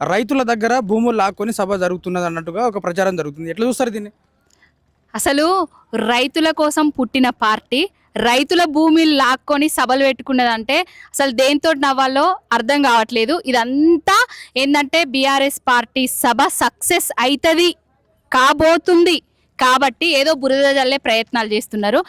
రైతుల దగ్గర భూములు లాక్కొని సభ జరుగుతున్నది అన్నట్టుగా ఒక ప్రచారం జరుగుతుంది. ఎట్లా చూస్తారు దీన్ని? అసలు రైతుల కోసం పుట్టిన పార్టీ రైతుల భూమిని లాక్కొని సభలు పెట్టుకున్నదంటే అసలు దేంతో నవ్వాలో అర్థం కావట్లేదు. ఇదంతా ఏంటంటే బీఆర్ఎస్ పార్టీ సభ సక్సెస్ అవుతుంది కాబోతుంది. కాబట్టి ఏదో బురద జల్లే ప్రయత్నాలు చేస్తున్నారు.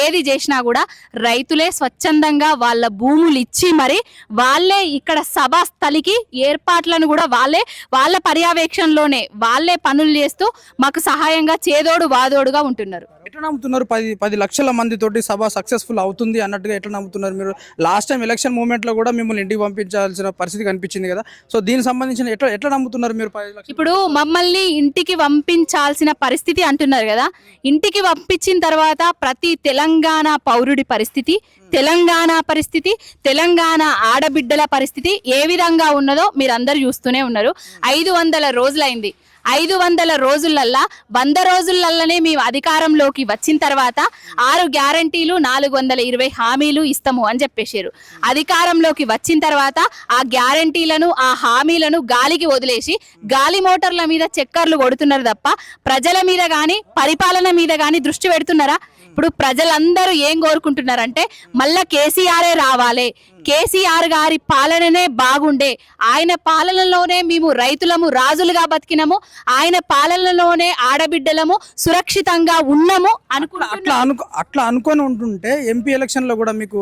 ఏది చేసినా కూడా రైతులే స్వచ్ఛందంగా వాళ్ళ భూములు ఇచ్చి మరి వాళ్ళే ఇక్కడ సభా స్థలికి ఏర్పాట్లను కూడా వాళ్ళే వాళ్ళ పర్యవేక్షణలోనే వాళ్ళే పనులు చేస్తూ మాకు సహాయంగా చేదోడు వాదోడుగా ఉంటున్నారు. ఎట్లా నమ్ముతున్నారు? పది పది లక్షల మంది తోటి సభ సక్సెస్ఫుల్ అవుతుంది అన్నట్టుగా ఎట్లా నమ్ముతున్నారు మీరు? లాస్ట్ టైం ఎలక్షన్ మూమెంట్లో కూడా మిమ్మల్ని ఇంటికి పంపించాల్సిన పరిస్థితి కనిపించింది కదా. సో దీనికి సంబంధించిన ఎట్లా ఎట్లా నమ్ముతున్నారు మీరు ఇప్పుడు మమ్మల్ని ఇంటికి పంపించాల్సిన పరిస్థితి అంటున్నారు కదా. ఇంటికి పంపించిన తర్వాత ప్రతి తెలంగాణ పౌరుడి పరిస్థితి తెలంగాణ పరిస్థితి తెలంగాణ ఆడబిడ్డల పరిస్థితి ఏ విధంగా ఉన్నదో మీరందరూ చూస్తూనే ఉన్నారు. ఐదు వందల రోజులైంది. ఐదు వందల రోజులల్లా వంద రోజులల్లనే మేము అధికారంలోకి వచ్చిన తర్వాత ఆరు గ్యారంటీలు నాలుగు వందల ఇరవై హామీలు ఇస్తాము అని చెప్పేశారు. అధికారంలోకి వచ్చిన తర్వాత ఆ గ్యారంటీలను ఆ హామీలను గాలికి వదిలేసి గాలి మోటార్ల మీద చక్కర్లు కొడుతున్నారు తప్ప ప్రజల మీద కానీ పరిపాలన మీద కానీ దృష్టి పెడుతున్నారా? ఇప్పుడు ప్రజలందరూ ఏం కోరుకుంటున్నారంటే మళ్ళా కేసీఆరే రావాలి. కేసీఆర్ గారి పాలననే బాగుండే. ఆయన పాలనలోనే మేము రైతులము రాజులుగా బతికినము. ఆయన పాలనలోనే ఆడబిడ్డలము సురక్షితంగా ఉన్నాము అట్లా అనుకుంటున్నాం అనుకో అట్లా అనుకొని ఉంటుంటే ఎంపీ ఎలక్షన్లో కూడా మీకు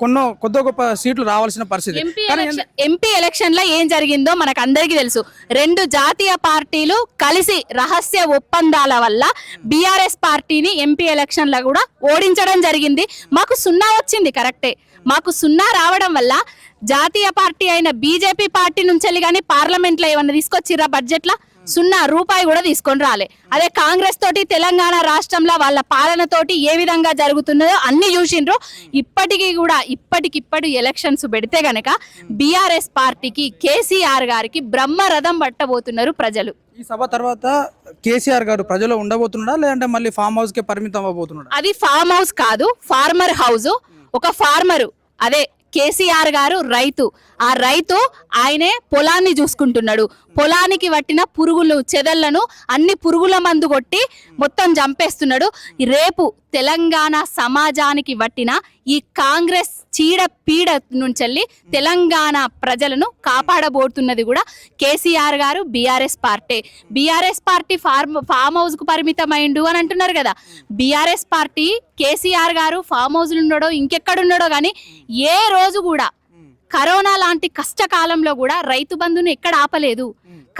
కొన్నో కొద్ది గొప్ప సీట్లు రావాల్సిన పరిస్థితి. ఎంపీ కానీ ఎలక్షన్ ఎంపీ ఎలక్షన్లో ఏం జరిగిందో మనకు అందరికీ తెలుసు. రెండు జాతీయ పార్టీలు కలిసి రహస్య ఒప్పందాల వల్ల బీఆర్ఎస్ పార్టీని ఎంపీ ఎలక్షన్లో కూడా ఓడించడం జరిగింది. మాకు సున్నా వచ్చింది కరెక్టే. మాకు సున్నా రావడం వల్ల జాతీయ పార్టీ అయిన బీజేపీ పార్టీ నుంచి కానీ పార్లమెంట్లో ఏమన్నా తీసుకొచ్చిర్రా బడ్జెట్ లా సున్నా రూపాయి కూడా తీసుకొని రాలే. అదే కాంగ్రెస్ తోటి తెలంగాణ రాష్ట్రంలో వాళ్ళ పాలనతోటి ఏ విధంగా జరుగుతున్నదో అన్ని చూసిండ్రు. ఇప్పటికీ కూడా ఇప్పటికిప్పటి ఎలక్షన్స్ పెడితే గనక బీఆర్ఎస్ పార్టీకి కేసీఆర్ గారికి బ్రహ్మరథం పట్టబోతున్నారు ప్రజలు. ఈ సభ తర్వాత కేసీఆర్ గారు ప్రజలు ఉండబోతున్నాడా? లేదంటే మళ్ళీ ఫామ్ హౌస్ కే పరిమితం అవ్వబోతున్నాడా? అది ఫామ్ హౌస్ కాదు ఫార్మర్ హౌస్. ఒక ఫార్మరు. అదే కేసీఆర్ గారు రైతు. ఆ రైతు ఆయనే పొలాన్ని చూసుకుంటున్నాడు. పొలానికి పట్టిన పురుగులు చెదలను అన్ని పురుగుల మందు కొట్టి మొత్తం చంపేస్తున్నాడు. రేపు తెలంగాణ సమాజానికి పట్టిన ఈ కాంగ్రెస్ చీడ పీడ నుంచి తెలంగాణ ప్రజలను కాపాడబోతున్నది కూడా కేసీఆర్ గారు BRS party. BRS party farm farm హౌస్కు పరిమితమైండు అని అంటున్నారు కదా. బీఆర్ఎస్ పార్టీ కేసీఆర్ గారు ఫామ్ హౌస్ ఉన్నాడో ఇంకెక్కడున్నాడో కానీ ఏ రోజు కూడా కరోనా లాంటి కష్టకాలంలో కూడా రైతు బంధుని ఎక్కడ ఆపలేదు.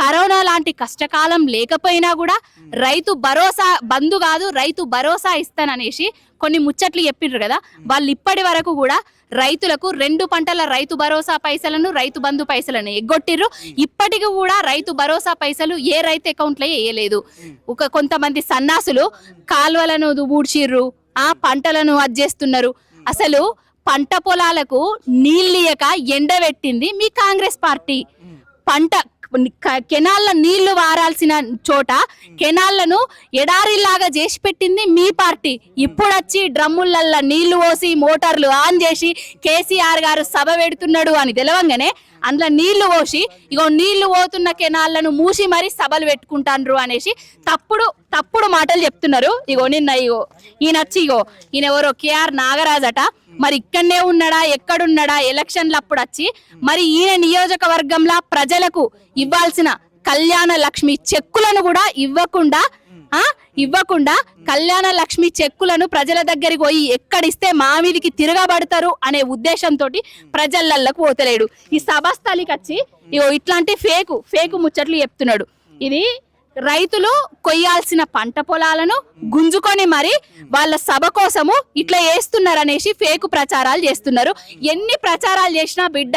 కరోనా లాంటి కష్టకాలం లేకపోయినా కూడా రైతు భరోసా బంధు కాదు రైతు భరోసా ఇస్తాననేసి కొన్ని ముచ్చట్లు చెప్పిండ్రు కదా. వాళ్ళు ఇప్పటి వరకు కూడా రైతులకు రెండు పంటల రైతు భరోసా పైసలను రైతు బంధు పైసలను ఎగ్గొట్టిర్రు. ఇప్పటికి కూడా రైతు భరోసా పైసలు ఏ రైతు అకౌంట్లో వేయలేదు. ఒక కొంతమంది సన్నాసులు కాలువలను ఊడ్చిర్రు ఆ పంటలను అజ్జేస్తున్నారు అసలు పంట పొలాలకు నీళ్ళియక ఎండబెట్టింది మీ కాంగ్రెస్ పార్టీ. పంట క- నీళ్ళు వారాల్సిన చోట కెనాళ్ళను ఎడారిలాగా చేసి పెట్టింది మీ పార్టీ. ఇప్పుడొచ్చి వచ్చి నీళ్ళు పోసి మోటార్లు ఆన్ చేసి కేసీఆర్ గారు సభ పెడుతున్నాడు అని తెలవంగానే అందులో నీళ్ళు పోసి ఇగో నీళ్ళు పోతున్న కెనాళ్ళను మూసి మరీ సభలు పెట్టుకుంటాండ్రు అనేసి తప్పుడు తప్పుడు మాటలు చెప్తున్నారు. ఇగో నిన్న ఇగో ఈయన వచ్చి ఇగో ఈయన ఎవరో కేఆర్ నాగరాజట అట మరి ఇక్కడనే ఉన్నాడా ఎక్కడున్నాడా ఎలక్షన్లు అప్పుడు వచ్చి మరి ఈయన నియోజకవర్గంలో ప్రజలకు ఇవ్వాల్సిన కళ్యాణ లక్ష్మి చెక్కులను కూడా ఇవ్వకుండా ఆ? ఇవ్వకుండా కళ్యాణ లక్ష్మి చెక్కులను ప్రజల దగ్గరికి పోయి ఎక్కడిస్తే మా మీదికి తిరగబడతారు అనే ఉద్దేశంతో ప్రజలలకు పోతలేడు. ఈ సభాస్థలికి వచ్చి ఇగో ఇట్లాంటి ఫేకు ఫేకు ముచ్చట్లు చెప్తున్నాడు. ఇది రైతులు కొయ్యాల్సిన పంట పొలాలను గుంజుకొని మరి వాళ్ళ సభ కోసము ఇట్లా వేస్తున్నారనేసి ఫేకు ప్రచారాలు చేస్తున్నారు. ఎన్ని ప్రచారాలు చేసినా బిడ్డ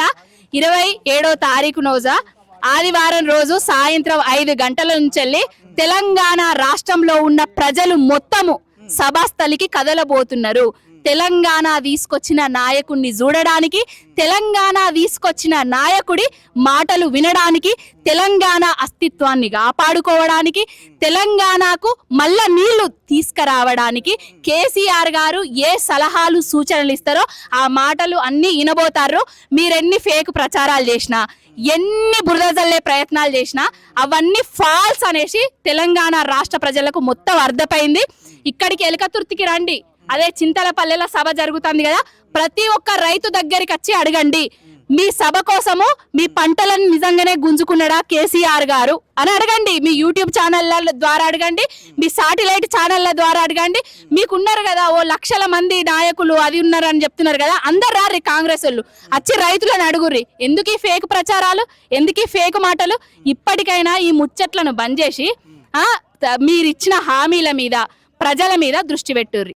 ఇరవై ఏడో తారీఖు రోజా ఆదివారం రోజు సాయంత్రం ఐదు గంటల నుంచి వెళ్ళి తెలంగాణ రాష్ట్రంలో ఉన్న ప్రజలు మొత్తము సభాస్థలికి కదలబోతున్నారు. తెలంగాణ తీసుకొచ్చిన నాయకుడిని చూడడానికి తెలంగాణ తీసుకొచ్చిన నాయకుడి మాటలు వినడానికి తెలంగాణ అస్తిత్వాన్ని కాపాడుకోవడానికి తెలంగాణకు మళ్ళా నీళ్ళు తీసుకురావడానికి కేసీఆర్ గారు ఏ సలహాలు సూచనలు ఇస్తారో ఆ మాటలు అన్ని వినబోతారో. మీరెన్ని ఫేక్ ప్రచారాలు చేసినా ఎన్ని బురదజల్లే ప్రయత్నాలు చేసినా అవన్నీ ఫాల్స్ అనేసి తెలంగాణ రాష్ట్ర ప్రజలకు మొత్తం అర్థమైంది. ఇక్కడికి ఎలకతుర్తికి రండి. అదే చింతలపల్లెల సభ జరుగుతుంది కదా ప్రతి ఒక్క రైతు దగ్గరికి వచ్చి అడగండి. మీ సభ కోసము మీ పంటలను నిజంగానే గుంజుకున్నాడా కేసీఆర్ గారు? అని అడగండి. మీ యూట్యూబ్ ఛానళ్ళ ద్వారా అడగండి. మీ సాటిలైట్ ఛానళ్ళ ద్వారా అడగండి. మీకున్నారు కదా ఓ లక్షల మంది నాయకులు అది ఉన్నారు అని చెప్తున్నారు కదా అందరు రారు కాంగ్రెస్ వాళ్ళు. వచ్చి రైతులను అడుగుర్రి. ఎందుకు ఈ ఫేక్ ప్రచారాలు? ఎందుకు ఈ ఫేక్ మాటలు? ఇప్పటికైనా ఈ ముచ్చట్లను బంద్ చేసి మీరిచ్చిన హామీల మీద ప్రజల మీద దృష్టి పెట్టుర్రి.